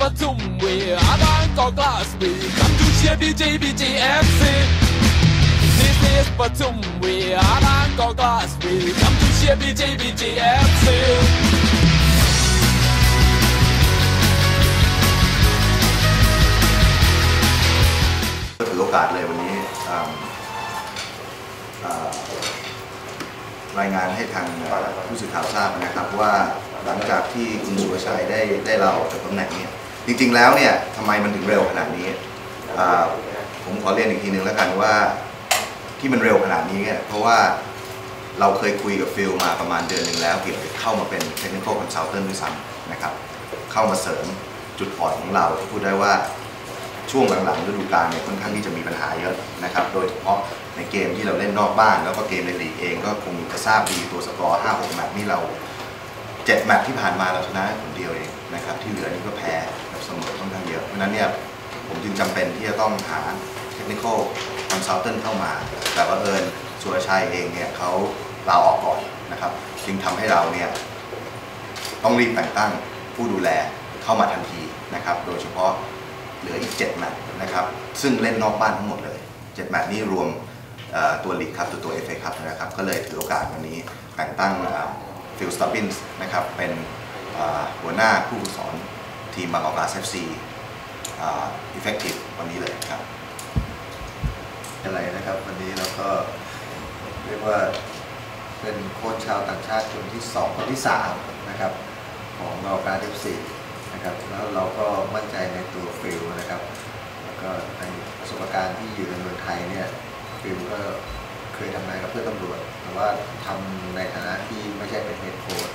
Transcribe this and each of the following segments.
Patumwe, Alanko Glasby, come to Chevy JBGFC. This is Patumwe, Alanko Glasby, come to Chevy JBGFC. ก็ถือโอกาสเลยวันนี้รายงานให้ทางผู้สื่อข่าวทราบนะครับว่าหลังจากที่คุณสุรชัยได้ได้ลาออกจากตำแหน่งเนี่ย จริงๆแล้วเนี่ยทำไมมันถึงเร็วขนาดนี้อ่าผมขอเรียนอีกทีนึงแล้วกันว่าที่มันเร็วขนาดนี้เนี่ยเพราะว่าเราเคยคุยกับฟิลมาประมาณเดือนหนึ่งแล้วเกี่ยวกับเข้ามาเป็น technical consultant ด้วยซ้ำนะครับ เข้ามาเสริมจุดอ่อนของเราที่พูดได้ว่าช่วงหลังๆฤดูกาลเนี่ยค่อนข้างที่จะมีปัญหาเยอะนะครับ โดยเฉพาะในเกมที่เราเล่นนอกบ้าน แล้วก็เกมในลีกเองก็คงจะทราบดีตัวสกอร์ 5-6 แมตช์นี่เรา 7 แมตช์ที่ผ่านมาเราชนะคนเดียวเองนะครับ ที่เหลือนี่ก็แพ้ เสมอค่อนข้างเยอะ เพราะฉะนั้นเนี่ยผมจึงจำเป็นที่จะต้องหา technical consultant เข้ามา แต่ว่าเอิญสุรชัยเองเนี่ยเขาลาออกก่อนนะครับจึงทำให้เราเนี่ยต้องรีบแต่งตั้งผู้ดูแลเข้ามาทันทีนะครับ โดยเฉพาะเหลืออีก 7 แมตช์นะครับ ซึ่งเล่นนอกบ้านทั้งหมดเลย 7 แมตช์นี้รวมตัวลีกครับตัวตัวเอฟเอครับนะครับ ก็เลยถือโอกาสวันนี้แต่งตั้งฟิลสตับบินส์นะครับเป็นหัวหน้าผู้ฝึกสอน ทีมบางกอกกาเอฟซีเอฟเฟกติฟวันนี้เลยครับ อะไรนะครับ วันนี้เราก็เรียกว่าเป็นโค้ชชาวต่างชาติคนที่สองคนที่สามนะครับ ของเราการเอฟซีนะครับแล้วเราก็มั่นใจในตัวฟิลนะครับแล้วก็ในประสบการณ์ที่อยู่ในเมืองไทยเนี่ยฟิลก็เคยทำงานกับเพื่อนตำรวจ แต่ว่าทำในฐานะที่ไม่ใช่เป็นเฮดโค้ช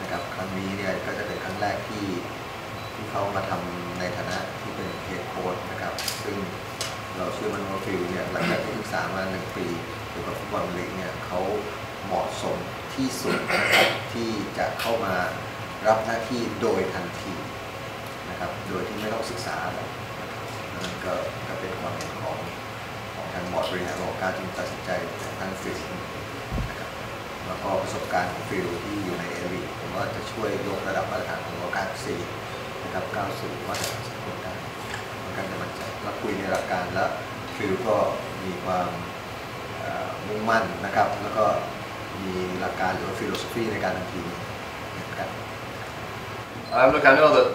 นะครับครั้งนี้เนี่ยก็จะเป็นครั้งแรกที่ ที่เขามาทำในฐานะที่เป็นเฮดโค้ชนะครับ ซึ่งเราเชื่อมันว่าฟิลเนี่ยหลังจากที่ศึกษามาหนึ่งปีเกี่ยวกับฟุตบอลลีกเนี่ยเขาเหมาะสมที่สุดที่จะเข้ามารับหน้าที่โดยทันทีนะครับ โดยที่ไม่ต้องศึกษาอะไรนั่นก็ก็เป็นความเห็นของของทางบอร์ดบริหารของการจึงตัดสินใจแต่งตั้งฟิลนะครับแล้วก็ประสบการณ์ของฟิลที่อยู่ในเอลีผมว่าจะช่วยยกระดับมาตรฐานของวงการซี นะครับก้าวสู่มาตรฐานสากลได้ค่อนข้างจะมั่นใจแล้วคุยในหลักการแล้วฟิลก็มีความมุ่งมั่นนะครับ แล้วก็มีหลักการหรือว่าฟิโลโซฟีในการทำทีมนะครับ Um, look, I know that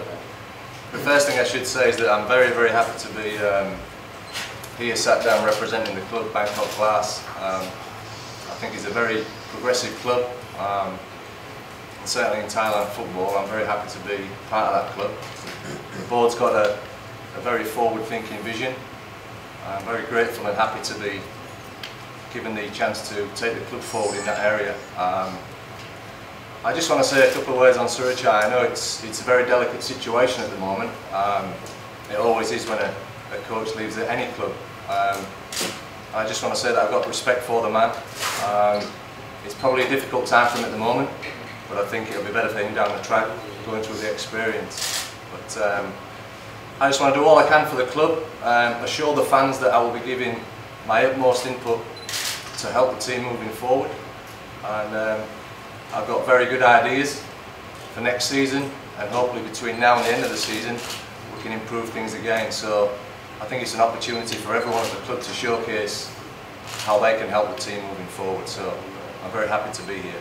the first thing I should say is that I'm very, very happy to be um, here sat down representing the club, Bangkok Glass. Um, I think it's a very progressive club, um, certainly in Thailand football, I'm very happy to be part of that club. The board's got a, a very forward-thinking vision. I'm very grateful and happy to be given the chance to take the club forward in that area. Um, I just want to say a couple of words on Surachai. I know it's it's a very delicate situation at the moment. Um, it always is when a, a coach leaves at any club. Um, I just want to say that I've got respect for the man. Um, it's probably a difficult time for him at the moment, but I think it'll be better for him down the track, going through the experience. But um, I just want to do all I can for the club, um, assure the fans that I will be giving my utmost input to help the team moving forward. And um, I've got very good ideas for next season, and hopefully between now and the end of the season, we can improve things again. So I think it's an opportunity for everyone at the club to showcase how they can help the team moving forward. So I'm very happy to be here.